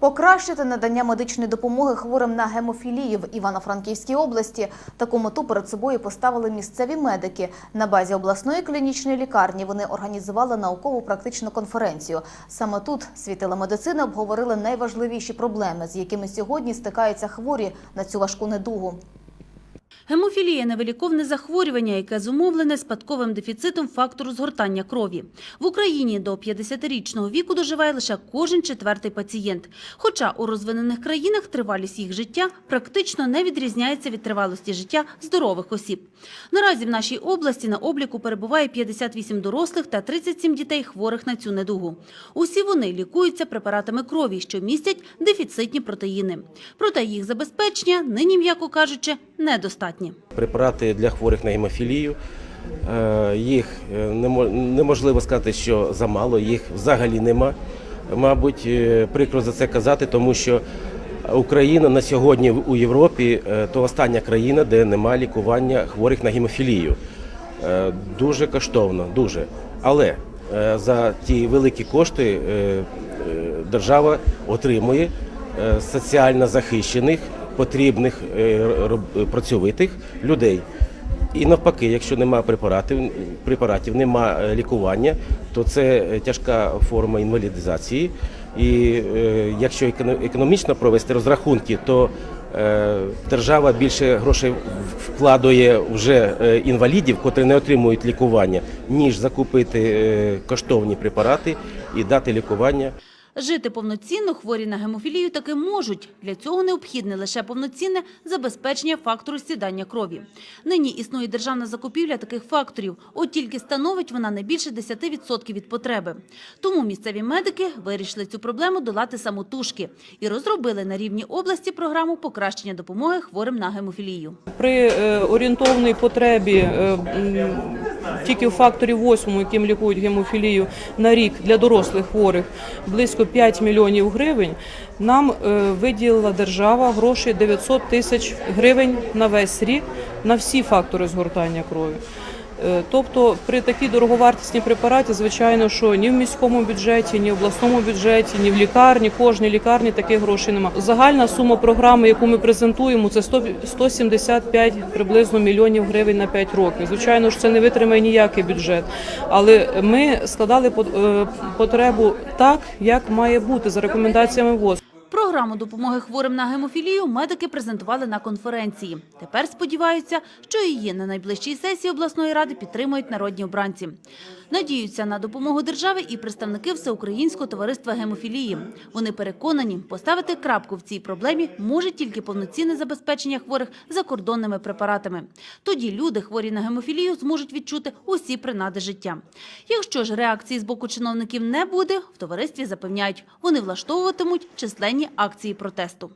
Покращити надання медичної допомоги хворим на гемофілію в Івано-Франківській області. Таку мету перед собою поставили місцеві медики. На базі обласної клінічної лікарні вони організували наукову практичну конференцію. Саме тут світила медицини обговорили найважливіші проблеми, з якими сьогодні стикаються хворі на цю важку недугу. Гемофілія – невиліковне захворювання, яке зумовлене спадковим дефіцитом фактору згортання крові. В Україні до 50-річного віку доживає лише кожен четвертий пацієнт. Хоча у розвинених країнах тривалість їх життя практично не відрізняється від тривалості життя здорових осіб. Наразі в нашій області на обліку перебуває 58 дорослих та 37 дітей хворих на цю недугу. Усі вони лікуються препаратами крові, що містять дефіцитні протеїни. Проте їх забезпечення нині, м'яко кажучи, недостатні. препарати для хворих на гемофілію. Е, Їх е, неможливо сказати, що замало, їх взагалі нема. Мабуть, е, прикро за це казати, тому що Україна на сьогодні у Європі то остання країна, де немає лікування хворих на гемофілію. Дуже коштовно, дуже. Але за ті великі кошти держава отримує соціально захищених, потрібних е, працьовитих людей. І навпаки, якщо немає препаратів, препаратів, немає лікування, то це е, тяжка форма інвалідизації. І е, якщо економічно провести розрахунки, то е, держава більше грошей вкладує вже е, інвалідів, котрі не отримують лікування, ніж закупити е, коштовні препарати і дати лікування. Жити повноцінно хворі на гемофілію таки можуть. Для цього необхідне лише повноцінне забезпечення фактору сідання крові. Нині існує державна закупівля таких факторів, от тільки становить вона не більше 10% від потреби. Тому місцеві медики вирішили цю проблему долати самотужки і розробили на рівні області програму покращення допомоги хворим на гемофілію. При е, орієнтовній потребі е, тільки в факторі 8, яким лікують гемофілію на рік для дорослих хворих, близько 5 мільйонів гривень, нам е, виділила держава гроші 900 тисяч гривень на весь рік на всі фактори згортання крові. Е, Тобто при такій дороговартісній препараті, звичайно, що ні в міському бюджеті, ні в обласному бюджеті, ні в лікарні, кожній лікарні таких грошей немає. Загальна сума програми, яку ми презентуємо, це 100 175 приблизно мільйонів гривень на 5 років. Звичайно ж, це не витримає ніякий бюджет. Але ми складали е, потребу так, як має бути за рекомендаціями ВОЗ. Програму допомоги хворим на гемофілію медики презентували на конференції. Тепер сподіваються, що її на найближчій сесії обласної ради підтримують народні обранці. Надіються на допомогу держави і представники Всеукраїнського товариства гемофілії. Вони переконані, поставити крапку в цій проблемі може тільки повноцінне забезпечення хворих закордонними препаратами. Тоді люди, хворі на гемофілію, зможуть відчути усі принади життя. Якщо ж реакції з боку чиновників не буде, в товаристві запевняють, вони влаштовуватимуть численні акції протесту.